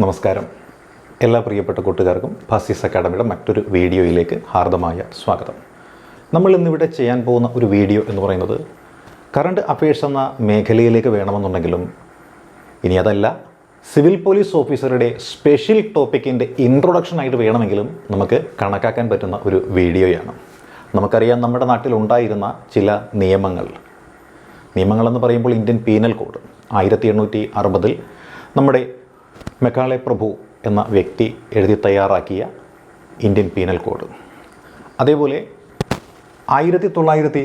നമസ്കാരം. എല്ലാ പ്രിയപ്പെട്ട കൂട്ടുകാർക്കും ഫാസിസ് അക്കാഡമിയുടെ മറ്റൊരു വീഡിയോയിലേക്ക് ഹാർദമായ സ്വാഗതം. നമ്മൾ ഇന്നിവിടെ ചെയ്യാൻ പോകുന്ന ഒരു വീഡിയോ എന്ന് പറയുന്നത് കറണ്ട് അഫയേഴ്സ് എന്ന മേഖലയിലേക്ക് വേണമെന്നുണ്ടെങ്കിലും ഇനി അതല്ല സിവിൽ പോലീസ് ഓഫീസറുടെ സ്പെഷ്യൽ ടോപ്പിക്കിന്റെ ഇൻട്രൊഡക്ഷനായിട്ട് വേണമെങ്കിലും നമുക്ക് കണക്കാക്കാൻ പറ്റുന്ന ഒരു വീഡിയോയാണ്. നമുക്കറിയാം നമ്മുടെ നാട്ടിൽ ഉണ്ടായിരുന്ന ചില നിയമങ്ങൾ. നിയമങ്ങളെന്ന് പറയുമ്പോൾ ഇന്ത്യൻ പീനൽ കോഡ് ആയിരത്തി എണ്ണൂറ്റി അറുപതിൽ നമ്മുടെ മെക്കാളെ പ്രഭു എന്ന വ്യക്തി എഴുതി തയ്യാറാക്കിയ ഇന്ത്യൻ പീനൽ കോഡ്. അതേപോലെ ആയിരത്തി തൊള്ളായിരത്തി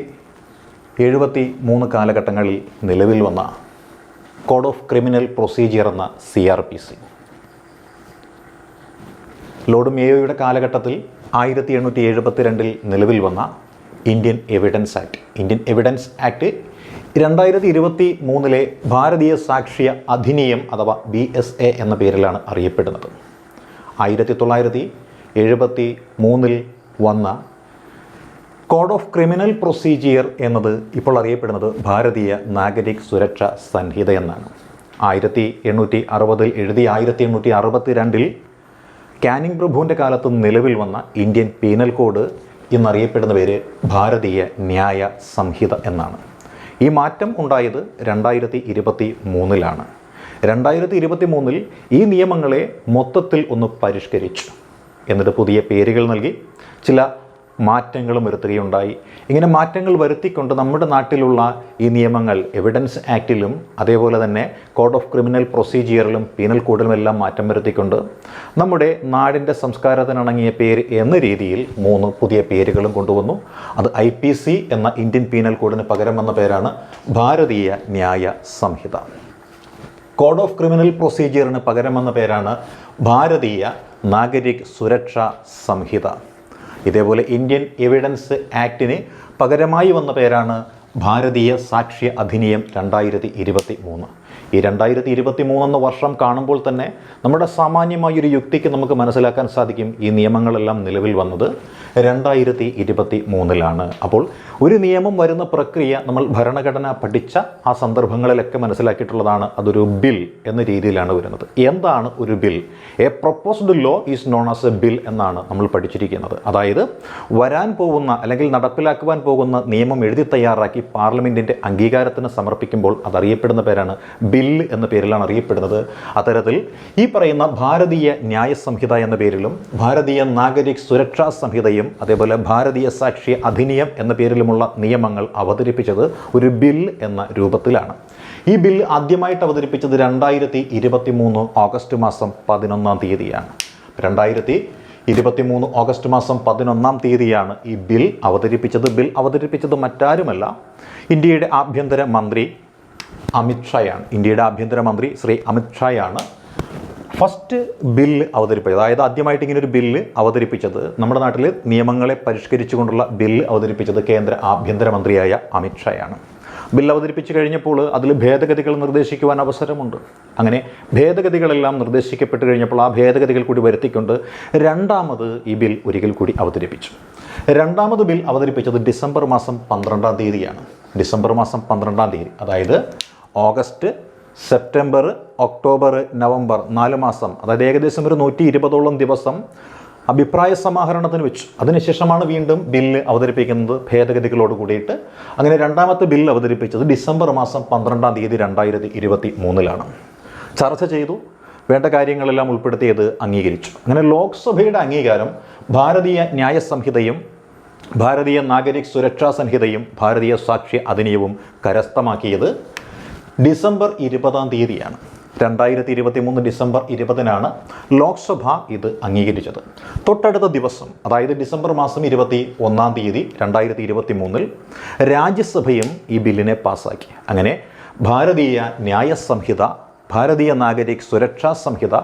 എഴുപത്തി മൂന്ന് കാലഘട്ടങ്ങളിൽ നിലവിൽ വന്ന കോഡ് ഓഫ് ക്രിമിനൽ പ്രൊസീജിയർ എന്ന C R P C. Lord മേയോയുടെ കാലഘട്ടത്തിൽ ആയിരത്തി എണ്ണൂറ്റി എഴുപത്തി രണ്ടിൽ നിലവിൽ വന്ന Indian evidence act Indian evidence act രണ്ടായിരത്തി ഇരുപത്തി മൂന്നിലെ ഭാരതീയ സാക്ഷ്യ അധിനിയം അഥവാ ബി എസ് എ എന്ന പേരിലാണ് അറിയപ്പെടുന്നത്. ആയിരത്തി തൊള്ളായിരത്തി എഴുപത്തി മൂന്നിൽ വന്ന കോഡ് ഓഫ് ക്രിമിനൽ പ്രൊസീജിയർ എന്നത് ഇപ്പോൾ അറിയപ്പെടുന്നത് ഭാരതീയ നാഗരിക് സുരക്ഷ സംഹിത എന്നാണ്. ആയിരത്തി എണ്ണൂറ്റി അറുപതിൽ എഴുതി ആയിരത്തി എണ്ണൂറ്റി അറുപത്തി രണ്ടിൽ കാനിങ് പ്രഭുവിന്റെ കാലത്ത് നിലവിൽ വന്ന ഇന്ത്യൻ പീനൽ കോഡ് എന്നറിയപ്പെടുന്ന പേര് ഭാരതീയ ന്യായ സംഹിത എന്നാണ്. ഈ മാറ്റം ഉണ്ടായത് രണ്ടായിരത്തി ഇരുപത്തി മൂന്നിലാണ് രണ്ടായിരത്തി ഇരുപത്തി മൂന്നിൽ ഈ നിയമങ്ങളെ മൊത്തത്തിൽ ഒന്ന് പരിഷ്കരിച്ചു. എന്നിട്ട് പുതിയ പേരുകൾ നൽകി. ചില മാറ്റങ്ങളും വരുത്തുകയുണ്ടായി. ഇങ്ങനെ മാറ്റങ്ങൾ വരുത്തിക്കൊണ്ട് നമ്മുടെ നാട്ടിലുള്ള ഈ നിയമങ്ങൾ എവിഡൻസ് ആക്റ്റിലും അതേപോലെ തന്നെ കോഡ് ഓഫ് ക്രിമിനൽ പ്രൊസീജിയറിലും പീനൽ കോഡിലും എല്ലാം മാറ്റം വരുത്തിക്കൊണ്ട് നമ്മുടെ നാടിന്റെ സംസ്കാരത്തിനിണങ്ങിയ പേര് എന്ന രീതിയിൽ മൂന്ന് പുതിയ പേരുകളും കൊണ്ടുവന്നു. അത് ഐ പി സി എന്ന ഇന്ത്യൻ പീനൽ കോഡിന് പകരം വന്ന പേരാണ് Bharatiya Nyaya Sanhita. Code of criminal പ്രൊസീജിയറിന് പകരം വന്ന പേരാണ് ഭാരതീയ നാഗരിക് സുരക്ഷാ സംഹിത. ഇതേപോലെ ഇന്ത്യൻ എവിഡൻസ് ആക്ടിന് പകരമായി വന്ന പേരാണ് ഭാരതീയ സാക്ഷ്യ അധിനിയം രണ്ടായിരത്തി ഇരുപത്തി മൂന്ന് ഈ രണ്ടായിരത്തി ഇരുപത്തി മൂന്നെന്ന വർഷം കാണുമ്പോൾ തന്നെ നമ്മുടെ സാമാന്യമായൊരു യുക്തിക്ക് നമുക്ക് മനസ്സിലാക്കാൻ സാധിക്കും ഈ നിയമങ്ങളെല്ലാം നിലവിൽ വന്നത്. രണ്ടായിരത്തി ഇരുപത്തി മൂന്നിലാണ് അപ്പോൾ ഒരു നിയമം വരുന്ന പ്രക്രിയ നമ്മൾ ഭരണഘടന പഠിച്ച ആ സന്ദർഭങ്ങളിലൊക്കെ മനസ്സിലാക്കിയിട്ടുള്ളതാണ് അതൊരു ബിൽ എന്ന രീതിയിലാണ് വരുന്നത്. എന്താണ് ഒരു bill? A proposed law is known as a bill എന്നാണ് നമ്മൾ പഠിച്ചിരിക്കുന്നത്. അതായത് വരാൻ പോകുന്ന അല്ലെങ്കിൽ നടപ്പിലാക്കുവാൻ പോകുന്ന നിയമം എഴുതി തയ്യാറാക്കി പാർലമെന്റിന്റെ അംഗീകാരത്തിന് സമർപ്പിക്കുമ്പോൾ അതറിയപ്പെടുന്ന പേരാണ് ബിൽ എന്ന പേരിലാണ് അറിയപ്പെടുന്നത്. അത്തരത്തിൽ ഈ പറയുന്ന ഭാരതീയ ന്യായ സംഹിത എന്ന പേരിലും ഭാരതീയ നാഗരിക് സുരക്ഷാ സംഹിതയും അതേപോലെ ഭാരതീയ സാക്ഷി അധിനിയം എന്ന പേരിലുമുള്ള നിയമങ്ങൾ അവതരിപ്പിച്ചത് ഒരു ബിൽ എന്ന രൂപത്തിലാണ്. ഈ ബിൽ ആദ്യമായിട്ട് അവതരിപ്പിച്ചത് രണ്ടായിരത്തി ഇരുപത്തി മൂന്ന് ഓഗസ്റ്റ് മാസം പതിനൊന്നാം തീയതിയാണ്. രണ്ടായിരത്തി ഇരുപത്തിമൂന്ന് ഓഗസ്റ്റ് മാസം പതിനൊന്നാം തീയതിയാണ് ഈ ബിൽ അവതരിപ്പിച്ചത്. ബിൽ അവതരിപ്പിച്ചത് മറ്റാരുമല്ല ഇന്ത്യയുടെ ആഭ്യന്തര മന്ത്രി അമിത്ഷായാണ് ഇന്ത്യയുടെ ആഭ്യന്തരമന്ത്രി ശ്രീ അമിത് ഷായാണ്. ഫസ്റ്റ് ബില്ല് അവതരിപ്പിച്ചത് അതായത് ആദ്യമായിട്ട് ഇങ്ങനെ ഒരു ബില്ല് അവതരിപ്പിച്ചത് നമ്മുടെ നാട്ടിൽ നിയമങ്ങളെ പരിഷ്കരിച്ചുകൊണ്ടുള്ള ബില്ല് അവതരിപ്പിച്ചത് കേന്ദ്ര ആഭ്യന്തരമന്ത്രിയായ അമിത്ഷായാണ് ബിൽ അവതരിപ്പിച്ച് കഴിഞ്ഞപ്പോൾ അതിൽ ഭേദഗതികൾ നിർദ്ദേശിക്കുവാൻ അവസരമുണ്ട്. അങ്ങനെ ഭേദഗതികളെല്ലാം നിർദ്ദേശിക്കപ്പെട്ട് കഴിഞ്ഞപ്പോൾ ആ ഭേദഗതികൾ കൂടി വരുത്തിക്കൊണ്ട് രണ്ടാമത് ഈ ബിൽ ഒരിക്കൽ കൂടി അവതരിപ്പിച്ചു. രണ്ടാമത് ബിൽ അവതരിപ്പിച്ചത് ഡിസംബർ മാസം പന്ത്രണ്ടാം തീയതിയാണ്. ഡിസംബർ മാസം പന്ത്രണ്ടാം തീയതി അതായത് ഓഗസ്റ്റ് സെപ്റ്റംബർ ഒക്ടോബർ നവംബർ നാല് മാസം അതായത് ഏകദേശം ഒരു നൂറ്റി ഇരുപതോളം ദിവസം അഭിപ്രായ സമാഹരണത്തിന് വെച്ചു. അതിനുശേഷമാണ് വീണ്ടും ബില്ല് അവതരിപ്പിക്കുന്നത് ഭേദഗതികളോട് കൂടിയിട്ട്. അങ്ങനെ രണ്ടാമത്തെ ബില്ല് അവതരിപ്പിച്ചത് ഡിസംബർ മാസം പന്ത്രണ്ടാം തീയതി രണ്ടായിരത്തി ഇരുപത്തി മൂന്നിലാണ് ചർച്ച ചെയ്തു. വേണ്ട കാര്യങ്ങളെല്ലാം ഉൾപ്പെടുത്തിയത് അംഗീകരിച്ചു. അങ്ങനെ ലോക്സഭയുടെ അംഗീകാരം ഭാരതീയ ന്യായ സംഹിതയും ഭാരതീയ നാഗരിക് സുരക്ഷാ സംഹിതയും ഭാരതീയ സാക്ഷ്യ അധിനിയവും കരസ്ഥമാക്കിയത് ഡിസംബർ ഇരുപതാം തീയതിയാണ്. രണ്ടായിരത്തി ഇരുപത്തി മൂന്ന് ഡിസംബർ ഇരുപതിനാണ് ലോക്സഭ ഇത് അംഗീകരിച്ചത്. തൊട്ടടുത്ത ദിവസം അതായത് ഡിസംബർ മാസം ഇരുപത്തി ഒന്നാം തീയതി രണ്ടായിരത്തി ഇരുപത്തി മൂന്നിൽ രാജ്യസഭയും ഈ ബില്ലിനെ പാസ്സാക്കി അങ്ങനെ ഭാരതീയ ന്യായ സംഹിത ഭാരതീയ നാഗരിക് സുരക്ഷാ സംഹിത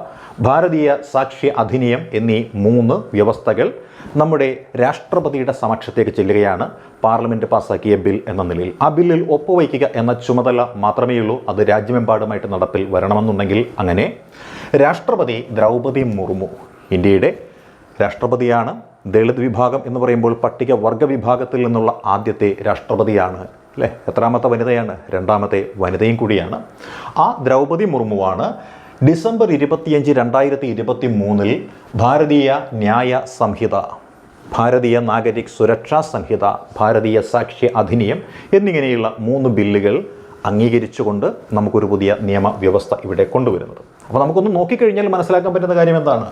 ഭാരതീയ സാക്ഷ്യ അധിനിയം എന്നീ മൂന്ന് വ്യവസ്ഥകൾ നമ്മുടെ രാഷ്ട്രപതിയുടെ സമക്ഷത്തേക്ക് ചെല്ലുകയാണ്. പാർലമെന്റ് പാസ്സാക്കിയ ബിൽ എന്ന നിലയിൽ. ആ ബില്ലിൽ ഒപ്പുവയ്ക്കുക എന്ന ചുമതല മാത്രമേയുള്ളൂ അത് രാജ്യമെമ്പാടുമായിട്ട് നടപ്പിൽ വരണമെന്നുണ്ടെങ്കിൽ അങ്ങനെ. രാഷ്ട്രപതി ദ്രൗപദി മുർമു ഇന്ത്യയുടെ രാഷ്ട്രപതിയാണ്. ദളിത് വിഭാഗം എന്ന് പറയുമ്പോൾ പട്ടിക വർഗ വിഭാഗത്തിൽ നിന്നുള്ള ആദ്യത്തെ രാഷ്ട്രപതിയാണ് അല്ലേ? എത്രാമത്തെ വനിതയാണ്? രണ്ടാമത്തെ വനിതയും കൂടിയാണ്. ആ ദ്രൗപദി മുർമുവാണ് ഡിസംബർ ഇരുപത്തിയഞ്ച് രണ്ടായിരത്തി ഇരുപത്തി മൂന്നിൽ ഭാരതീയ ന്യായ സംഹിത ഭാരതീയ നാഗരിക് സുരക്ഷാ സംഹിത ഭാരതീയ സാക്ഷ്യ അധിനിയം എന്നിങ്ങനെയുള്ള മൂന്ന് ബില്ലുകൾ അംഗീകരിച്ചുകൊണ്ട് നമുക്കൊരു പുതിയ നിയമവ്യവസ്ഥ ഇവിടെ കൊണ്ടുവരുന്നത്. അപ്പോൾ നമുക്കൊന്ന് നോക്കിക്കഴിഞ്ഞാൽ മനസ്സിലാക്കാൻ പറ്റുന്ന കാര്യം എന്താണ്?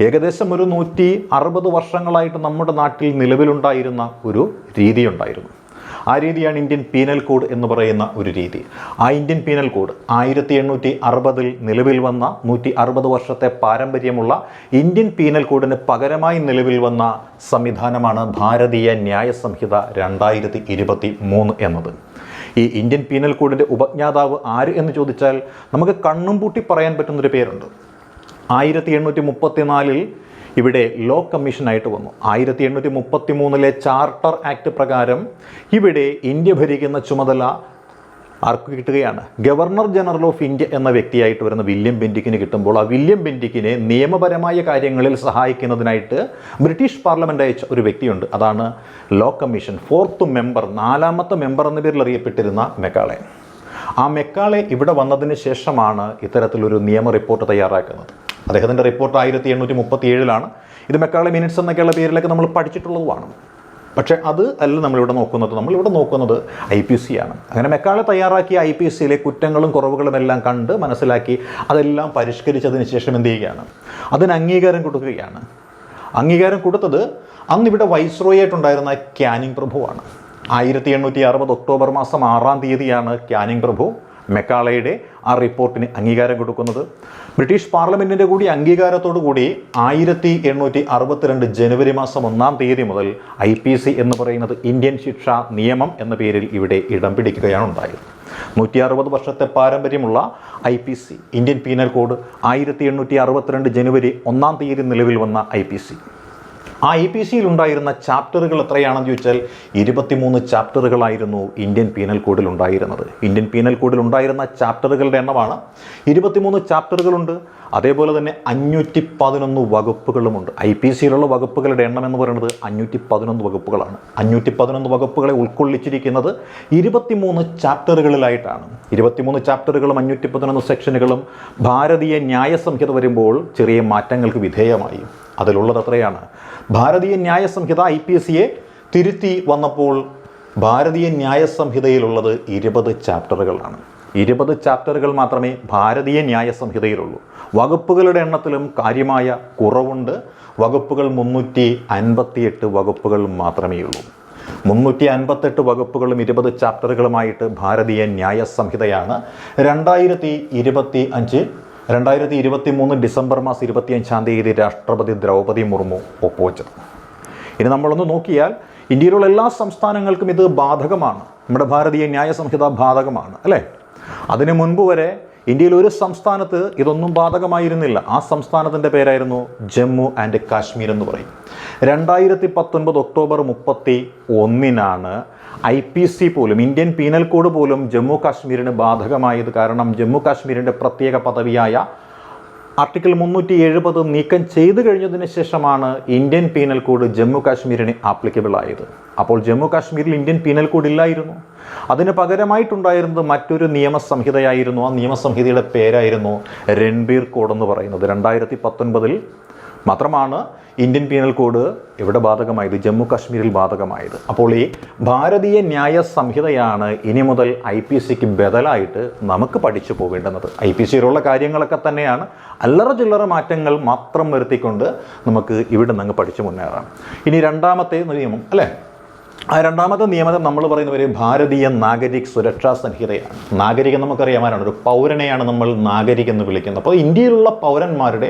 ഏകദേശം ഒരു നൂറ്റി അറുപത് വർഷങ്ങളായിട്ട് നമ്മുടെ നാട്ടിൽ നിലവിലുണ്ടായിരുന്ന ഒരു രീതിയുണ്ടായിരുന്നു ആ രീതിയാണ് ഇന്ത്യൻ പീനൽ കോഡ് എന്ന് പറയുന്ന ഒരു രീതി. ആ ഇന്ത്യൻ പീനൽ കോഡ് ആയിരത്തി എണ്ണൂറ്റി അറുപതിൽ നിലവിൽ വന്ന നൂറ്റി അറുപത് വർഷത്തെ പാരമ്പര്യമുള്ള ഇന്ത്യൻ പീനൽ കോഡിന് പകരമായി നിലവിൽ വന്ന സംവിധാനമാണ് ഭാരതീയ ന്യായ സംഹിത രണ്ടായിരത്തി ഇരുപത്തി മൂന്ന് എന്നത്. ഈ ഇന്ത്യൻ പീനൽ കോഡിന്റെ ഉപജ്ഞാതാവ് ആര് എന്ന് ചോദിച്ചാൽ നമുക്ക് കണ്ണും പൂട്ടി പറയാൻ പറ്റുന്നൊരു പേരുണ്ട്. ആയിരത്തി എണ്ണൂറ്റി മുപ്പത്തിനാലിൽ ഇവിടെ ലോ കമ്മീഷനായിട്ട് വന്നു. ആയിരത്തി എണ്ണൂറ്റി മുപ്പത്തി മൂന്നിലെ ചാർട്ടർ ആക്ട് പ്രകാരം ഇവിടെ ഇന്ത്യ ഭരിക്കുന്ന ചുമതല ആർക്ക് കിട്ടുകയാണ്? ഗവർണർ ജനറൽ ഓഫ് ഇന്ത്യ എന്ന വ്യക്തിയായിട്ട് വരുന്ന വില്യം ബെൻഡിക്കിന് കിട്ടുമ്പോൾ ആ വില്യം ബെൻഡിക്കിനെ നിയമപരമായ കാര്യങ്ങളിൽ സഹായിക്കുന്നതിനായിട്ട് ബ്രിട്ടീഷ് പാർലമെന്റ് അയച്ച ഒരു വ്യക്തിയുണ്ട്. അതാണ് ലോ കമ്മീഷൻ ഫോർത്ത് മെമ്പർ നാലാമത്തെ മെമ്പർ എന്ന പേരിൽ അറിയപ്പെട്ടിരുന്ന മെക്കാളെ. ആ മെക്കാളെ ഇവിടെ വന്നതിന് ശേഷമാണ് ഇത്തരത്തിലൊരു നിയമ റിപ്പോർട്ട് തയ്യാറാക്കുന്നത്. അദ്ദേഹത്തിന്റെ റിപ്പോർട്ട് ആയിരത്തി എണ്ണൂറ്റി മുപ്പത്തി ഏഴിലാണ് ഇത് മെക്കാളെ മിനിറ്റ്സ് എന്നൊക്കെയുള്ള പേരിലൊക്കെ നമ്മൾ പഠിച്ചിട്ടുള്ളതുമാണ്. പക്ഷേ അത് അല്ല നമ്മളിവിടെ നോക്കുന്നത്. നമ്മളിവിടെ നോക്കുന്നത് ഐ പി സി ആണ്. അങ്ങനെ മെക്കാളെ തയ്യാറാക്കിയ ഐ പി സിയിലെ കുറ്റങ്ങളും കുറവുകളും എല്ലാം കണ്ട് മനസ്സിലാക്കി അതെല്ലാം പരിഷ്കരിച്ചതിന് ശേഷം എന്ത് ചെയ്യുകയാണ്? അതിന് അംഗീകാരം കൊടുക്കുകയാണ്. അംഗീകാരം കൊടുത്തത് അന്ന് ഇവിടെ വൈസ്രോയി ആയിട്ടുണ്ടായിരുന്ന ക്യാനിങ് പ്രഭുവാണ്. ആയിരത്തി എണ്ണൂറ്റി അറുപത് ഒക്ടോബർ മാസം ആറാം തീയതിയാണ് ക്യാനിങ് പ്രഭു. മെക്കാളയുടെ ആ റിപ്പോർട്ടിന് അംഗീകാരം കൊടുക്കുന്നത്. ബ്രിട്ടീഷ് പാർലമെന്റിന്റെ കൂടി അംഗീകാരത്തോടു കൂടി ആയിരത്തി എണ്ണൂറ്റി അറുപത്തിരണ്ട് ജനുവരി മാസം ഒന്നാം തീയതി മുതൽ ഐ പി സി എന്ന് പറയുന്നത് ഇന്ത്യൻ ശിക്ഷാ നിയമം എന്ന പേരിൽ ഇവിടെ ഇടം പിടിക്കുകയാണ് ഉണ്ടായത്. നൂറ്റി അറുപത് വർഷത്തെ പാരമ്പര്യമുള്ള I P C Indian penal code ആയിരത്തി എണ്ണൂറ്റി അറുപത്തിരണ്ട് ജനുവരി ഒന്നാം തീയതി നിലവിൽ വന്ന ഐ പി സി. ആ ഇ പി സിയിൽ ഉണ്ടായിരുന്ന ചാപ്റ്ററുകൾ എത്രയാണെന്ന് ചോദിച്ചാൽ ഇരുപത്തിമൂന്ന് ചാപ്റ്ററുകളായിരുന്നു ഇന്ത്യൻ പീനൽ കോഡിൽ ഉണ്ടായിരുന്നത്. ഇന്ത്യൻ പീനൽ കോഡിൽ ഉണ്ടായിരുന്ന ചാപ്റ്ററുകളുടെ എണ്ണമാണ്. ഇരുപത്തിമൂന്ന് ചാപ്റ്ററുകളുണ്ട്. അതേപോലെ തന്നെ അഞ്ഞൂറ്റി പതിനൊന്ന് വകുപ്പുകളുമുണ്ട് ഐ പി സിയിലുള്ള വകുപ്പുകളുടെ എണ്ണം എന്ന് പറയുന്നത് അഞ്ഞൂറ്റി പതിനൊന്ന് വകുപ്പുകളാണ്. അഞ്ഞൂറ്റി പതിനൊന്ന് വകുപ്പുകളെ ഉൾക്കൊള്ളിച്ചിരിക്കുന്നത് ഇരുപത്തിമൂന്ന് ചാപ്റ്ററുകളിലായിട്ടാണ്. ഇരുപത്തിമൂന്ന് ചാപ്റ്ററുകളും അഞ്ഞൂറ്റി പതിനൊന്ന് സെക്ഷനുകളും ഭാരതീയ ന്യായ സംഹിത വരുമ്പോൾ ചെറിയ മാറ്റങ്ങൾക്ക് വിധേയമായി. അതിലുള്ളത് അത്രയാണ് ഭാരതീയ ന്യായ സംഹിത ഐ പി എസ് സിയെ തിരുത്തി വന്നപ്പോൾ ഭാരതീയ ന്യായ സംഹിതയിലുള്ളത് ഇരുപത് ചാപ്റ്ററുകളാണ്. ഇരുപത് ചാപ്റ്ററുകൾ മാത്രമേ ഭാരതീയ ന്യായ സംഹിതയിലുള്ളൂ വകുപ്പുകളുടെ എണ്ണത്തിലും കാര്യമായ കുറവുണ്ട്. വകുപ്പുകൾ മുന്നൂറ്റി അൻപത്തിയെട്ട് വകുപ്പുകൾ മാത്രമേ ഉള്ളൂ. മുന്നൂറ്റി അൻപത്തെട്ട് വകുപ്പുകളും ഇരുപത് ചാപ്റ്ററുകളുമായിട്ട് ഭാരതീയ ന്യായ സംഹിതയാണ് രണ്ടായിരത്തി ഇരുപത്തി അഞ്ച് രണ്ടായിരത്തി ഇരുപത്തി മൂന്ന് ഡിസംബർ മാസം ഇരുപത്തിയഞ്ചാം തീയതി രാഷ്ട്രപതി ദ്രൗപദി മുർമു ഒപ്പുവെച്ചത്. ഇനി നമ്മളൊന്ന് നോക്കിയാൽ ഇന്ത്യയിലുള്ള എല്ലാ സംസ്ഥാനങ്ങൾക്കും ഇത് ബാധകമാണ്. നമ്മുടെ ഭാരതീയ ന്യായ സംഹിത ബാധകമാണ് അല്ലേ? അതിനു മുൻപ് വരെ ഇന്ത്യയിൽ ഒരു സംസ്ഥാനത്ത് ഇതൊന്നും ബാധകമായിരുന്നില്ല. ആ സംസ്ഥാനത്തിന്റെ പേരായിരുന്നു ജമ്മു ആൻഡ് കാശ്മീർ എന്ന് പറയും. രണ്ടായിരത്തി പത്തൊൻപത് ഒക്ടോബർ മുപ്പത്തി ഒന്നിനാണ് ഐ പി സി പോലും ഇന്ത്യൻ പീനൽ കോഡ് പോലും ജമ്മു കാശ്മീരിന് ബാധകമായത് കാരണം ജമ്മു കാശ്മീരിന്റെ പ്രത്യേക പദവിയായ ആർട്ടിക്കിൾ മുന്നൂറ്റി എഴുപത് നീക്കം ചെയ്തു കഴിഞ്ഞതിന് ശേഷമാണ് ഇന്ത്യൻ പീനൽ കോഡ് ജമ്മു കാശ്മീരിന് ആപ്ലിക്കബിൾ ആയത്. അപ്പോൾ ജമ്മു കാശ്മീരിൽ ഇന്ത്യൻ പീനൽ കോഡ് ഇല്ലായിരുന്നു. അതിന് പകരമായിട്ടുണ്ടായിരുന്നത് മറ്റൊരു നിയമസംഹിതയായിരുന്നു. ആ നിയമസംഹിതയുടെ പേരായിരുന്നു രൺബീർ കോഡ് എന്ന് പറയുന്നത്. രണ്ടായിരത്തി പത്തൊൻപതിൽ മാത്രമാണ് ഇന്ത്യൻ പീനൽ കോഡ് ഇവിടെ ബാധകമായത്? ജമ്മു കാശ്മീരിൽ ബാധകമായത്. അപ്പോൾ ഈ ഭാരതീയ ന്യായ സംഹിതയാണ് ഇനി മുതൽ ഐ പി സിക്ക് ബദലായിട്ട് നമുക്ക് പഠിച്ചു പോകേണ്ടുന്നത്. ഐ പി സിയിലുള്ള കാര്യങ്ങളൊക്കെ തന്നെയാണ്. അല്ലറ ചില്ലറ മാറ്റങ്ങൾ മാത്രം വരുത്തിക്കൊണ്ട് നമുക്ക് ഇവിടെ നിന്ന് പഠിച്ചു മുന്നേറാം. ഇനി രണ്ടാമത്തെ നിയമം അല്ലേ? ആ രണ്ടാമത്തെ നിയമനം നമ്മൾ പറയുന്ന ഒരു ഭാരതീയ നാഗരിക് സുരക്ഷാ സംഹിതയാണ് നാഗരികം നമുക്കറിയാമാരാണ് ഒരു പൗരനെയാണ് നമ്മൾ നാഗരിക് എന്ന് വിളിക്കുന്നത്. അപ്പോൾ ഇന്ത്യയിലുള്ള പൗരന്മാരുടെ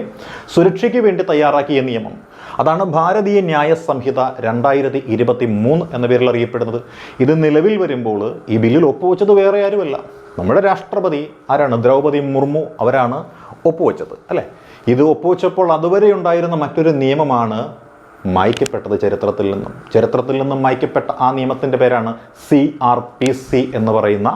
സുരക്ഷയ്ക്ക് വേണ്ടി തയ്യാറാക്കിയ നിയമം. അതാണ് ഭാരതീയ ന്യായ സംഹിത രണ്ടായിരത്തി ഇരുപത്തി മൂന്ന് എന്ന പേരിൽ അറിയപ്പെടുന്നത്. ഇത് നിലവിൽ വരുമ്പോൾ ഈ ബില്ലിൽ ഒപ്പുവെച്ചത് വേറെ ആരുമല്ല. നമ്മുടെ രാഷ്ട്രപതി ആരാണ്? ദ്രൗപദി മുർമു അവരാണ് ഒപ്പുവെച്ചത് അല്ലേ? ഇത് ഒപ്പുവെച്ചപ്പോൾ അതുവരെ ഉണ്ടായിരുന്ന മറ്റൊരു നിയമമാണ് മായ്ക്കപ്പെട്ടത് ചരിത്രത്തിൽ നിന്നും. ചരിത്രത്തിൽ നിന്നും മായ്ക്കപ്പെട്ട ആ നിയമത്തിന്റെ പേരാണ് സി ആർ പി സി എന്ന് പറയുന്ന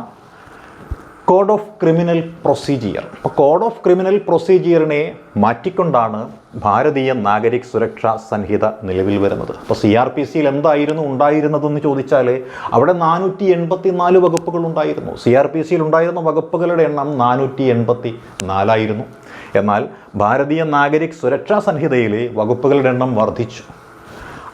കോഡ് ഓഫ് ക്രിമിനൽ പ്രൊസീജിയർ അപ്പോൾ കോഡ് ഓഫ് ക്രിമിനൽ പ്രൊസീജിയറിനെ മാറ്റിക്കൊണ്ടാണ് ഭാരതീയ നാഗരിക് സുരക്ഷാ സംഹിത നിലവിൽ വരുന്നത്. അപ്പോൾ സി ആർ പി സിയിൽ എന്തായിരുന്നു ഉണ്ടായിരുന്നതെന്ന് ചോദിച്ചാൽ അവിടെ നാനൂറ്റി എൺപത്തി നാല് വകുപ്പുകൾ ഉണ്ടായിരുന്നു. സി ആർ പി സിയിൽ ഉണ്ടായിരുന്ന വകുപ്പുകളുടെ എണ്ണം നാനൂറ്റി എൺപത്തി നാലായിരുന്നു എന്നാൽ ഭാരതീയ നാഗരിക് സുരക്ഷാ സംഹിതയിലെ വകുപ്പുകളുടെ എണ്ണം വർദ്ധിച്ചു.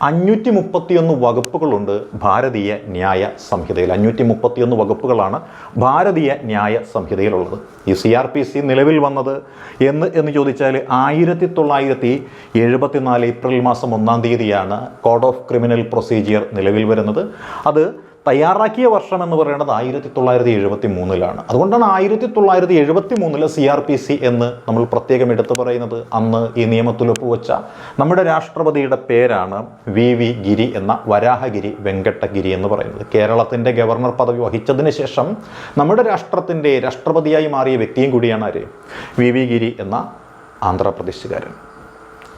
അഞ്ഞൂറ്റി മുപ്പത്തിയൊന്ന് വകുപ്പുകളുണ്ട് ഭാരതീയ ന്യായ സംഹിതയിൽ. അഞ്ഞൂറ്റി മുപ്പത്തിയൊന്ന് വകുപ്പുകളാണ് ഭാരതീയ ന്യായ സംഹിതയിലുള്ളത്. ഈ സി ആർ പി സി നിലവിൽ വന്നത് എന്ന് എന്ന് ചോദിച്ചാൽ ആയിരത്തി തൊള്ളായിരത്തി എഴുപത്തിനാല് ഏപ്രിൽ മാസം ഒന്നാം തീയതിയാണ് കോഡ് ഓഫ് ക്രിമിനൽ പ്രൊസീജിയർ നിലവിൽ വരുന്നത്. അത് തയ്യാറാക്കിയ വർഷം എന്ന് പറയുന്നത് ആയിരത്തി തൊള്ളായിരത്തി എഴുപത്തി മൂന്നിലാണ്. അതുകൊണ്ടാണ് ആയിരത്തി തൊള്ളായിരത്തി എഴുപത്തി മൂന്നിലെ സി ആർ പി സി എന്ന് നമ്മൾ പ്രത്യേകം എടുത്തു പറയുന്നത്. അന്ന് ഈ നിയമത്തിൽ ഒപ്പുവെച്ച നമ്മുടെ രാഷ്ട്രപതിയുടെ പേരാണ് വി വി ഗിരി എന്ന വരാഹഗിരി വെങ്കട്ടഗിരി എന്ന് പറയുന്നത്. കേരളത്തിന്റെ ഗവർണർ പദവി വഹിച്ചതിന് ശേഷം നമ്മുടെ രാഷ്ട്രത്തിന്റെ രാഷ്ട്രപതിയായി മാറിയ വ്യക്തിയും കൂടിയാണ് ആര്? വി വി ഗിരി എന്ന ആന്ധ്രാപ്രദേശുകാരൻ.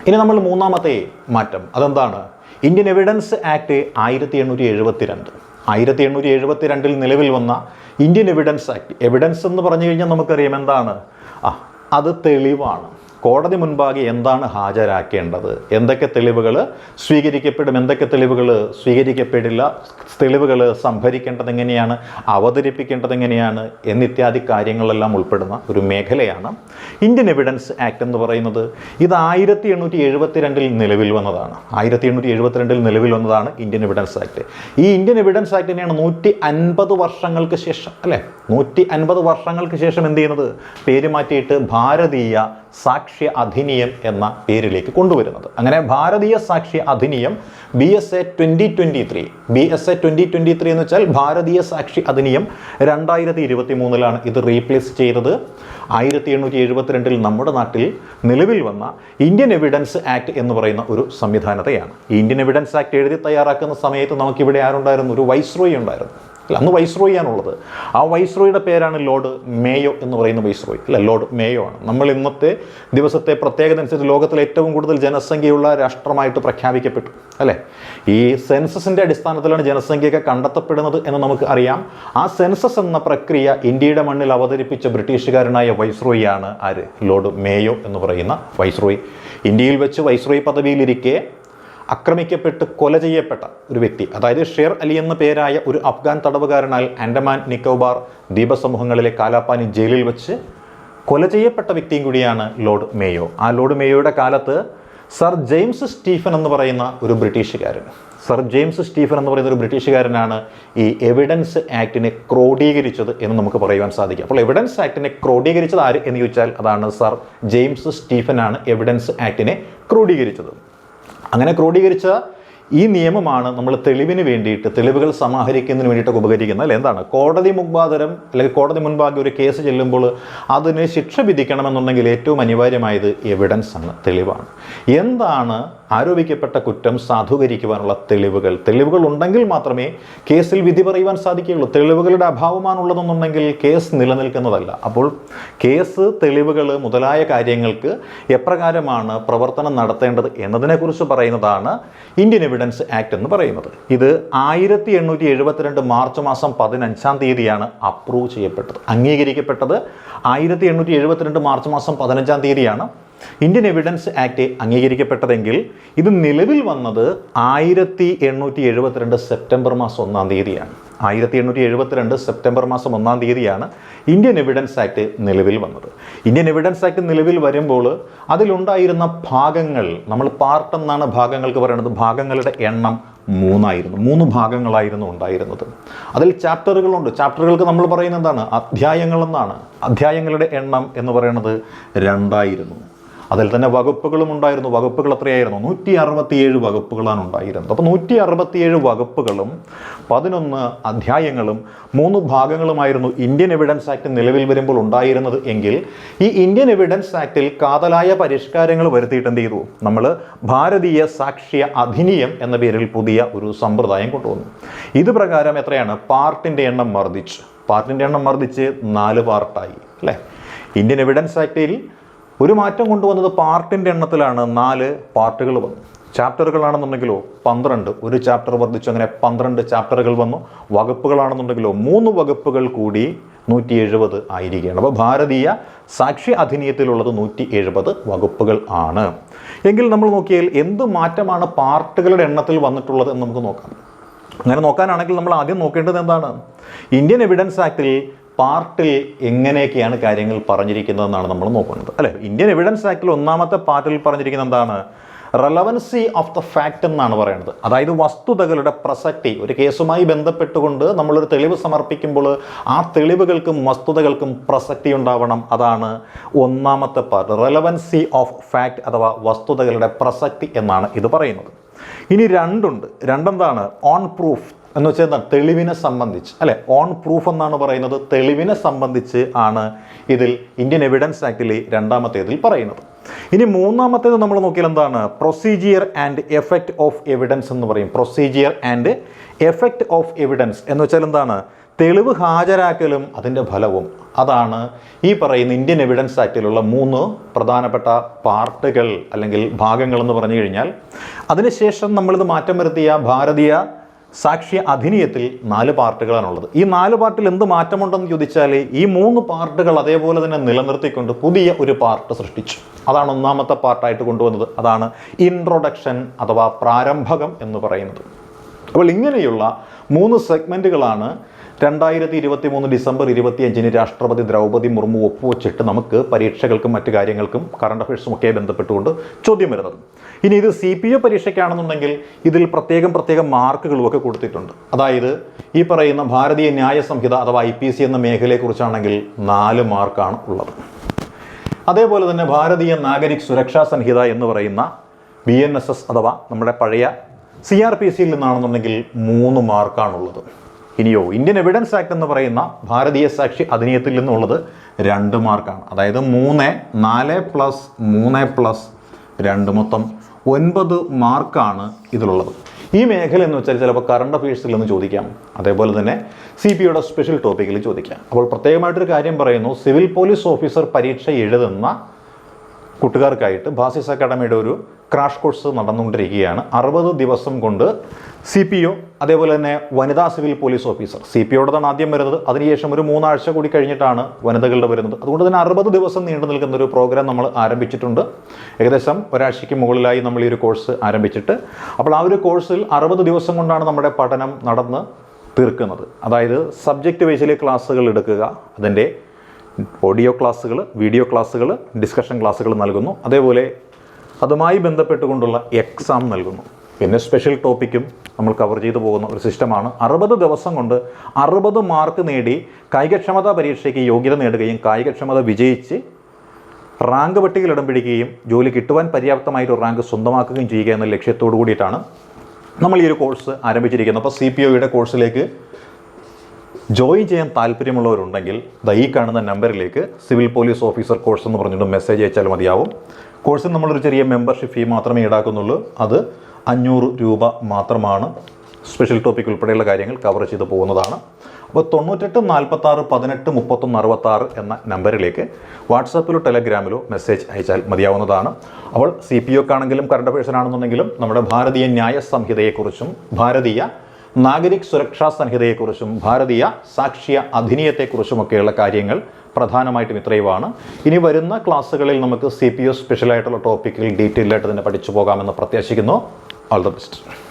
ഇനി നമ്മൾ മൂന്നാമത്തെ മാറ്റം. അതെന്താണ്? ഇന്ത്യൻ എവിഡൻസ് ആക്ട് ആയിരത്തി എണ്ണൂറ്റി എഴുപത്തിരണ്ട്. ആയിരത്തി എണ്ണൂറ്റി എഴുപത്തി രണ്ടിൽ നിലവിൽ വന്ന ഇന്ത്യൻ എവിഡൻസ് ആക്ട്. എവിഡൻസ് എന്ന് പറഞ്ഞു കഴിഞ്ഞാൽ നമുക്കറിയാം എന്താണ്? ആ അത് തെളിവാണ്. കോടതി മുൻപാകെ എന്താണ് ഹാജരാക്കേണ്ടത്? എന്തൊക്കെ തെളിവുകൾ സ്വീകരിക്കപ്പെടും? എന്തൊക്കെ തെളിവുകൾ സ്വീകരിക്കപ്പെടില്ല? തെളിവുകൾ സംഭരിക്കേണ്ടത് എങ്ങനെയാണ്? അവതരിപ്പിക്കേണ്ടത് എങ്ങനെയാണ്? എന്നിത്യാദി കാര്യങ്ങളെല്ലാം ഉൾപ്പെടുന്ന ഒരു മേഖലയാണ് ഇന്ത്യൻ എവിഡൻസ് ആക്ട് എന്ന് പറയുന്നത്. ഇത് ആയിരത്തി എണ്ണൂറ്റി എഴുപത്തിരണ്ടിൽ നിലവിൽ വന്നതാണ്. ആയിരത്തി എണ്ണൂറ്റി എഴുപത്തിരണ്ടിൽ നിലവിൽ വന്നതാണ് ഇന്ത്യൻ എവിഡൻസ് ആക്ട്. ഈ ഇന്ത്യൻ എവിഡൻസ് ആക്ടിനെയാണ് നൂറ്റി അൻപത് വർഷങ്ങൾക്ക് ശേഷം അല്ലേ? നൂറ്റി അൻപത് വർഷങ്ങൾക്ക് ശേഷം എന്ത് ചെയ്യുന്നത്? പേര് മാറ്റിയിട്ട് ഭാരതീയ സാക്ഷ്യ അധിനിയം എന്ന പേരിലേക്ക് കൊണ്ടുവരുന്നത്. അങ്ങനെ Bharatiya Sakshya Adhiniyam B S A twenty twenty three B S A twenty twenty three എന്ന് വെച്ചാൽ ഭാരതീയ സാക്ഷി അധിനിയം രണ്ടായിരത്തി ഇരുപത്തി മൂന്നിലാണ് ഇത് റീപ്ലേസ് ചെയ്തത്. ആയിരത്തി എണ്ണൂറ്റി എഴുപത്തിരണ്ടിൽ നമ്മുടെ നാട്ടിൽ നിലവിൽ വന്ന ഇന്ത്യൻ എവിഡൻസ് ആക്ട് എന്ന് പറയുന്ന ഒരു സംവിധാനതയാണ് ഇന്ത്യൻ എവിഡൻസ് ആക്ട് എഴുതി തയ്യാറാക്കുന്ന സമയത്ത് നമുക്കിവിടെ ആരുണ്ടായിരുന്നു? ഒരു വൈസ്രോയി ഉണ്ടായിരുന്നു. അല്ല അന്ന് വൈസ്രോയിയാണുള്ളത്. ആ വൈസ്രോയുടെ പേരാണ് ലോർഡ് മേയോ എന്ന് പറയുന്ന വൈസ്രോയി. അല്ല ലോർഡ് മേയോ ആണ്. നമ്മൾ ഇന്നത്തെ ദിവസത്തെ പ്രത്യേകത അനുസരിച്ച് ലോകത്തിലെ ഏറ്റവും കൂടുതൽ ജനസംഖ്യയുള്ള രാഷ്ട്രമായിട്ട് പ്രഖ്യാപിക്കപ്പെട്ടു അല്ലേ? ഈ സെൻസസിന്റെ അടിസ്ഥാനത്തിലാണ് ജനസംഖ്യയൊക്കെ കണ്ടെത്തപ്പെടുന്നത് എന്ന് നമുക്ക് അറിയാം. ആ സെൻസസ് എന്ന പ്രക്രിയ ഇന്ത്യയുടെ മണ്ണിൽ അവതരിപ്പിച്ച ബ്രിട്ടീഷുകാരനായ വൈസ്രോയിയാണ് ആര്? ലോർഡ് മേയോ എന്ന് പറയുന്ന വൈസ്രോയി. ഇന്ത്യയിൽ വെച്ച് വൈസ്രോയി പദവിയിലിരിക്കെ ആക്രമിക്കപ്പെട്ട് കൊല ചെയ്യപ്പെട്ട ഒരു വ്യക്തി അതായത് ഷേർ അലി എന്ന പേരായ ഒരു അഫ്ഗാൻ തടവുകാരനാൽ ആൻഡമാൻ നിക്കോബാർ ദ്വീപസമൂഹങ്ങളിലെ കാലാപ്പാനി ജയിലിൽ വെച്ച് കൊല ചെയ്യപ്പെട്ട വ്യക്തിയും കൂടിയാണ് ലോർഡ് മേയോ. ആ ലോർഡ് മേയോയുടെ കാലത്ത് സർ ജെയിംസ് സ്റ്റീഫൻ എന്ന് പറയുന്ന ഒരു ബ്രിട്ടീഷുകാരൻ സർ ജെയിംസ് സ്റ്റീഫൻ എന്ന് പറയുന്ന ഒരു ബ്രിട്ടീഷുകാരനാണ് ഈ എവിഡൻസ് ആക്ടിനെ ക്രോഡീകരിച്ചത് എന്ന് നമുക്ക് പറയുവാൻ സാധിക്കും. അപ്പോൾ എവിഡൻസ് ആക്ടിനെ ക്രോഡീകരിച്ചത് ആര് എന്ന് ചോദിച്ചാൽ അതാണ് സർ ജെയിംസ് സ്റ്റീഫനാണ് എവിഡൻസ് ആക്ടിനെ ക്രോഡീകരിച്ചത്. അങ്ങനെ ക്രോഡീകരിച്ച ഈ നിയമമാണ് നമ്മൾ തെളിവിന് വേണ്ടിയിട്ട് തെളിവുകൾ സമാഹരിക്കുന്നതിന് വേണ്ടിയിട്ടൊക്കെ ഉപകരിക്കുന്നത്. അല്ലെ? എന്താണ്? കോടതി മുഖാന്തരം അല്ലെങ്കിൽ കോടതി മുൻപാകെ ഒരു കേസ് ചെല്ലുമ്പോൾ അതിന് ശിക്ഷ വിധിക്കണമെന്നുണ്ടെങ്കിൽ ഏറ്റവും അനിവാര്യമായത് എവിഡൻസ് ആണ് തെളിവാണ്. എന്താണ് ആരോപിക്കപ്പെട്ട കുറ്റം സാധൂകരിക്കുവാനുള്ള തെളിവുകൾ? തെളിവുകൾ ഉണ്ടെങ്കിൽ മാത്രമേ കേസിൽ വിധി പറയുവാൻ സാധിക്കുകയുള്ളൂ. തെളിവുകളുടെ അഭാവമാണുള്ളതെന്നുണ്ടെങ്കിൽ കേസ് നിലനിൽക്കുന്നതല്ല. അപ്പോൾ കേസ് തെളിവുകൾ മുതലായ കാര്യങ്ങൾക്ക് എപ്രകാരമാണ് പ്രവർത്തനം നടത്തേണ്ടത് എന്നതിനെക്കുറിച്ച് പറയുന്നതാണ് ഇന്ത്യൻ എവിഡൻസ് ആക്ട് എന്ന് പറയുന്നത്. ഇത് ആയിരത്തി എണ്ണൂറ്റി എഴുപത്തിരണ്ട് മാർച്ച് മാസം പതിനഞ്ചാം തീയതിയാണ് അപ്രൂവ് ചെയ്യപ്പെട്ടത്. അംഗീകരിക്കപ്പെട്ടത് ആയിരത്തി എണ്ണൂറ്റി എഴുപത്തിരണ്ട് മാർച്ച് മാസം പതിനഞ്ചാം തീയതിയാണ്. ഇന്ത്യൻ എവിഡൻസ് ആക്ട് അംഗീകരിക്കപ്പെട്ടതെങ്കിൽ ഇത് നിലവിൽ വന്നത് ആയിരത്തി എണ്ണൂറ്റി എഴുപത്തിരണ്ട് സെപ്റ്റംബർ മാസം ഒന്നാം തീയതിയാണ്. ആയിരത്തി എണ്ണൂറ്റി എഴുപത്തിരണ്ട് സെപ്റ്റംബർ മാസം ഒന്നാം തീയതിയാണ് ഇന്ത്യൻ എവിഡൻസ് ആക്ട് നിലവിൽ വന്നത്. ഇന്ത്യൻ എവിഡൻസ് ആക്ട് നിലവിൽ വരുമ്പോൾ അതിലുണ്ടായിരുന്ന ഭാഗങ്ങൾ നമ്മൾ പാർട്ട് എന്നാണ് ഭാഗങ്ങൾക്ക് പറയുന്നത് ഭാഗങ്ങളുടെ എണ്ണം മൂന്നായിരുന്നു മൂന്ന് ഭാഗങ്ങളായിരുന്നു ഉണ്ടായിരുന്നത്. അതിൽ ചാപ്റ്ററുകളുണ്ട്. ചാപ്റ്ററുകൾക്ക് നമ്മൾ പറയുന്നത് എന്താണ്? അധ്യായങ്ങളെന്നാണ് അധ്യായങ്ങളുടെ എണ്ണം എന്ന് പറയുന്നത് രണ്ടായിരുന്നു. അതിൽ തന്നെ വകുപ്പുകളും ഉണ്ടായിരുന്നു. വകുപ്പുകൾ എത്രയായിരുന്നു? നൂറ്റി അറുപത്തിയേഴ് വകുപ്പുകളാണ് ഉണ്ടായിരുന്നത്. അപ്പോൾ നൂറ്റി അറുപത്തിയേഴ് വകുപ്പുകളും പതിനൊന്ന് അധ്യായങ്ങളും മൂന്ന് ഭാഗങ്ങളുമായിരുന്നു ഇന്ത്യൻ എവിഡൻസ് ആക്ട് നിലവിൽ വരുമ്പോൾ ഉണ്ടായിരുന്നത് എങ്കിൽ ഈ ഇന്ത്യൻ എവിഡൻസ് ആക്ടിൽ കാതലായ പരിഷ്കാരങ്ങൾ വരുത്തിയിട്ട് എന്ത് ചെയ്തു? നമ്മൾ ഭാരതീയ സാക്ഷ്യ അധിനിയം എന്ന പേരിൽ പുതിയ ഒരു സമ്പ്രദായം കൊണ്ടുവന്നു. ഇത് പ്രകാരം എത്രയാണ്? പാർട്ടിന്റെ എണ്ണം വർദ്ധിച്ചു. പാർട്ടിന്റെ എണ്ണം വർദ്ധിച്ച് നാല് പാർട്ടായി. അല്ലേ? ഇന്ത്യൻ എവിഡൻസ് ആക്ടിൽ ഒരു മാറ്റം കൊണ്ടുവന്നത് പാർട്ടിന്റെ എണ്ണത്തിലാണ്. നാല് പാർട്ടുകൾ വന്നു. ചാപ്റ്ററുകളാണെന്നുണ്ടെങ്കിലോ പന്ത്രണ്ട്. ഒരു ചാപ്റ്റർ വർദ്ധിച്ചു അങ്ങനെ പന്ത്രണ്ട് ചാപ്റ്ററുകൾ വന്നു. വകുപ്പുകളാണെന്നുണ്ടെങ്കിലോ മൂന്ന് വകുപ്പുകൾ കൂടി നൂറ്റി എഴുപത് ആയിരിക്കുകയാണ്. അപ്പോൾ ഭാരതീയ സാക്ഷി അധിനിയത്തിലുള്ളത് നൂറ്റി എഴുപത് വകുപ്പുകൾ ആണ്. എങ്കിൽ നമ്മൾ നോക്കിയാൽ എന്ത് മാറ്റമാണ് പാർട്ടുകളുടെ എണ്ണത്തിൽ വന്നിട്ടുള്ളത് എന്ന് നമുക്ക് നോക്കാം. അങ്ങനെ നോക്കാനാണെങ്കിൽ നമ്മൾ ആദ്യം നോക്കേണ്ടത് എന്താണ്? ഇന്ത്യൻ എവിഡൻസ് ആക്ടിൽ പാർട്ടിൽ എങ്ങനെയൊക്കെയാണ് കാര്യങ്ങൾ പറഞ്ഞിരിക്കുന്നതെന്നാണ് നമ്മൾ നോക്കുന്നത്. അല്ലെ? ഇന്ത്യൻ എവിഡൻസ് ആക്ടിൽ ഒന്നാമത്തെ പാർട്ടിൽ പറഞ്ഞിരിക്കുന്ന എന്താണ്? റെലവൻസി ഓഫ് ദ ഫാക്റ്റ് എന്നാണ് പറയുന്നത്. അതായത് വസ്തുതകളുടെ പ്രസക്തി. ഒരു കേസുമായി ബന്ധപ്പെട്ടുകൊണ്ട് നമ്മളൊരു തെളിവ് സമർപ്പിക്കുമ്പോൾ ആ തെളിവുകൾക്കും വസ്തുതകൾക്കും പ്രസക്തി ഉണ്ടാവണം. അതാണ് ഒന്നാമത്തെ പാർട്ട് റെലവൻസി ഓഫ് ഫാക്റ്റ് അഥവാ വസ്തുതകളുടെ പ്രസക്തി എന്നാണ് ഇത് പറയുന്നത്. ഇനി രണ്ടുണ്ട്. രണ്ടെന്താണ്? ഓൺ പ്രൂഫ് എന്ന് വെച്ചാൽ എന്താണ്? തെളിവിനെ സംബന്ധിച്ച്. അല്ലെ? ഓൺ പ്രൂഫ് എന്നാണ് പറയുന്നത്. തെളിവിനെ സംബന്ധിച്ച് ആണ് ഇതിൽ ഇന്ത്യൻ എവിഡൻസ് ആക്ടിലെ രണ്ടാമത്തേതിൽ പറയുന്നത്. ഇനി മൂന്നാമത്തേത് നമ്മൾ നോക്കിയാൽ എന്താണ്? Procedure and effect of evidence എന്ന് പറയും. Procedure and effect of evidence എന്ന് വെച്ചാൽ എന്താണ്? തെളിവ് ഹാജരാക്കലും അതിന്റെ ഫലവും. അതാണ് ഈ പറയുന്ന ഇന്ത്യൻ എവിഡൻസ് ആക്റ്റിലുള്ള മൂന്ന് പ്രധാനപ്പെട്ട പാർട്ടുകൾ അല്ലെങ്കിൽ ഭാഗങ്ങൾ എന്ന് പറഞ്ഞു കഴിഞ്ഞാൽ അതിനുശേഷം നമ്മളിത് മാറ്റം വരുത്തിയ ഭാരതീയ സാക്ഷ്യ അധിനിയത്തിൽ നാല് പാർട്ടുകളാണുള്ളത് ഈ നാല് പാർട്ടിൽ എന്ത് മാറ്റമുണ്ടെന്ന് ചോദിച്ചാൽ ഈ മൂന്ന് പാർട്ടുകൾ അതേപോലെ തന്നെ നിലനിർത്തിക്കൊണ്ട് പുതിയ ഒരു പാർട്ട് സൃഷ്ടിച്ചു. അതാണ് ഒന്നാമത്തെ പാർട്ടായിട്ട് കൊണ്ടുവന്നത്. അതാണ് ഇൻട്രൊഡക്ഷൻ അഥവാ പ്രാരംഭകം എന്ന് പറയുന്നത്. അപ്പോൾ ഇങ്ങനെയുള്ള മൂന്ന് സെഗ്മെന്റുകളാണ് രണ്ടായിരത്തി ഇരുപത്തി മൂന്ന് ഡിസംബർ ഇരുപത്തിയഞ്ചിന് രാഷ്ട്രപതി ദ്രൗപദി മുർമു ഒപ്പുവെച്ചിട്ട് നമുക്ക് പരീക്ഷകൾക്കും മറ്റു കാര്യങ്ങൾക്കും കറണ്ട് അഫയേഴ്സും ഒക്കെ ബന്ധപ്പെട്ടുകൊണ്ട് ചോദ്യം വരുന്നത്. ഇനി ഇത് സി പി ഒ പരീക്ഷയ്ക്കാണെന്നുണ്ടെങ്കിൽ ഇതിൽ പ്രത്യേകം പ്രത്യേകം മാർക്കുകളും ഒക്കെ കൊടുത്തിട്ടുണ്ട്. അതായത് ഈ പറയുന്ന ഭാരതീയ ന്യായ സംഹിത അഥവാ ഐ പി സി എന്ന മേഖലയെക്കുറിച്ചാണെങ്കിൽ നാല് മാർക്കാണ് ഉള്ളത്. അതേപോലെ തന്നെ ഭാരതീയ നാഗരിക് സുരക്ഷാ സംഹിത എന്ന് പറയുന്ന ബി എൻ എസ് എസ് അഥവാ നമ്മുടെ പഴയ സി ആർ പി സിയിൽ നിന്നാണെന്നുണ്ടെങ്കിൽ മൂന്ന് മാർക്കാണുള്ളത്. ഇനിയോ ഇന്ത്യൻ എവിഡൻസ് ആക്ട് എന്ന് പറയുന്ന ഭാരതീയ സാക്ഷി അധിനിയത്തിൽ നിന്നുള്ളത് രണ്ട് മാർക്കാണ്. അതായത് മൂന്ന് നാല് പ്ലസ് മൂന്ന് പ്ലസ് രണ്ട് മൊത്തം ഒൻപത് മാർക്കാണ് ഇതിലുള്ളത്. ഈ മേഖല എന്ന് വെച്ചാൽ ചിലപ്പോൾ കറണ്ട് അഫയേഴ്സിൽ നിന്ന് ചോദിക്കാം. അതേപോലെ തന്നെ സി പി യുടെ സ്പെഷ്യൽ ടോപ്പിക്കിൽ ചോദിക്കാം. അപ്പോൾ പ്രത്യേകമായിട്ടൊരു കാര്യം പറയുന്നു സിവിൽ പോലീസ് ഓഫീസർ പരീക്ഷ എഴുതുന്ന കൂട്ടുകാർക്കായിട്ട് ബാസിസ് അക്കാഡമിയുടെ ഒരു ക്രാഷ് കോഴ്സ് നടന്നുകൊണ്ടിരിക്കുകയാണ്. അറുപത് ദിവസം കൊണ്ട് സി പി ഒ അതേപോലെ തന്നെ വനിതാ civil police officer. C P ഒയുടേതാണ് ആദ്യം വരുന്നത്. അതിനുശേഷം ഒരു മൂന്നാഴ്ച കൂടി കഴിഞ്ഞിട്ടാണ് വനിതകളുടെ വരുന്നത്. അതുകൊണ്ട് തന്നെ അറുപത് ദിവസം നീണ്ടു നിൽക്കുന്ന ഒരു പ്രോഗ്രാം നമ്മൾ ആരംഭിച്ചിട്ടുണ്ട്. ഏകദേശം ഒരാഴ്ചയ്ക്ക് മുകളിലായി നമ്മൾ ഈ ഒരു കോഴ്സ് ആരംഭിച്ചിട്ട്. അപ്പോൾ ആ ഒരു കോഴ്സിൽ അറുപത് ദിവസം കൊണ്ടാണ് നമ്മുടെ പഠനം നടന്ന് തീർക്കുന്നത്. അതായത് സബ്ജക്റ്റ് വൈസിലെ ക്ലാസ്സുകൾ എടുക്കുക അതിന്റെ ഓഡിയോ ക്ലാസ്സുകൾ വീഡിയോ ക്ലാസ്സുകൾ ഡിസ്കഷൻ ക്ലാസ്സുകൾ നൽകുന്നു. അതേപോലെ അതുമായി ബന്ധപ്പെട്ടുകൊണ്ടുള്ള എക്സാം നൽകുന്നു. പിന്നെ സ്പെഷ്യൽ ടോപ്പിക്കും നമ്മൾ കവർ ചെയ്തു പോകുന്ന ഒരു സിസ്റ്റമാണ് അറുപത് ദിവസം കൊണ്ട് അറുപത് മാർക്ക് നേടി കായികക്ഷമതാ പരീക്ഷയ്ക്ക് യോഗ്യത നേടുകയും കായികക്ഷമത വിജയിച്ച് റാങ്ക് പട്ടികയിൽ ഇടം പിടിക്കുകയും ജോലി കിട്ടുവാൻ പര്യാപ്തമായിട്ട് റാങ്ക് സ്വന്തമാക്കുകയും ചെയ്യുക എന്ന ലക്ഷ്യത്തോടു കൂടിയിട്ടാണ് നമ്മൾ ഈ ഒരു കോഴ്സ് ആരംഭിച്ചിരിക്കുന്നത്. അപ്പോൾ സി പി ഒയുടെ കോഴ്സിലേക്ക് ജോയിൻ ചെയ്യാൻ താല്പര്യമുള്ളവരുണ്ടെങ്കിൽ ദൈ കാണുന്ന നമ്പറിലേക്ക് സിവിൽ പോലീസ് ഓഫീസർ കോഴ്സ് എന്ന് പറഞ്ഞിട്ട് മെസ്സേജ് അയച്ചാൽ മതിയാവും. കോഴ്സിന് നമ്മളൊരു ചെറിയ മെമ്പർഷിപ്പ് ഫീ മാത്രമേ ഈടാക്കുന്നുള്ളൂ. അത് അഞ്ഞൂറ് രൂപ മാത്രമാണ്. സ്പെഷ്യൽ ടോപ്പിക് ഉൾപ്പെടെയുള്ള കാര്യങ്ങൾ കവർ ചെയ്ത് പോകുന്നതാണ്. അപ്പോൾ തൊണ്ണൂറ്റെട്ട് നാൽപ്പത്താറ് പതിനെട്ട് മുപ്പത്തൊന്ന് അറുപത്താറ് എന്ന നമ്പറിലേക്ക് വാട്സാപ്പിലോ ടെലഗ്രാമിലോ മെസ്സേജ് അയച്ചാൽ മതിയാവുന്നതാണ്. അപ്പോൾ സി പി ഒക്കാണെങ്കിലും കറണ്ട് അഫേഴ്സൺ ആണെന്നുണ്ടെങ്കിലും നമ്മുടെ ഭാരതീയ ന്യായ സംഹിതയെക്കുറിച്ചും ഭാരതീയ നാഗരിക് സുരക്ഷാ സംഹിതയെക്കുറിച്ചും ഭാരതീയ സാക്ഷ്യ അധിനിയത്തെക്കുറിച്ചുമൊക്കെയുള്ള കാര്യങ്ങൾ പ്രധാനമായിട്ടും ഇത്രയുമാണ്. ഇനി വരുന്ന ക്ലാസ്സുകളിൽ നമുക്ക് സി പി ഒ സ്പെഷ്യലായിട്ടുള്ള ടോപ്പിക്കിൽ ഡീറ്റെയിൽ ആയിട്ട് തന്നെ പഠിച്ചു പോകാമെന്ന് പ്രത്യാശിക്കുന്നു. All the best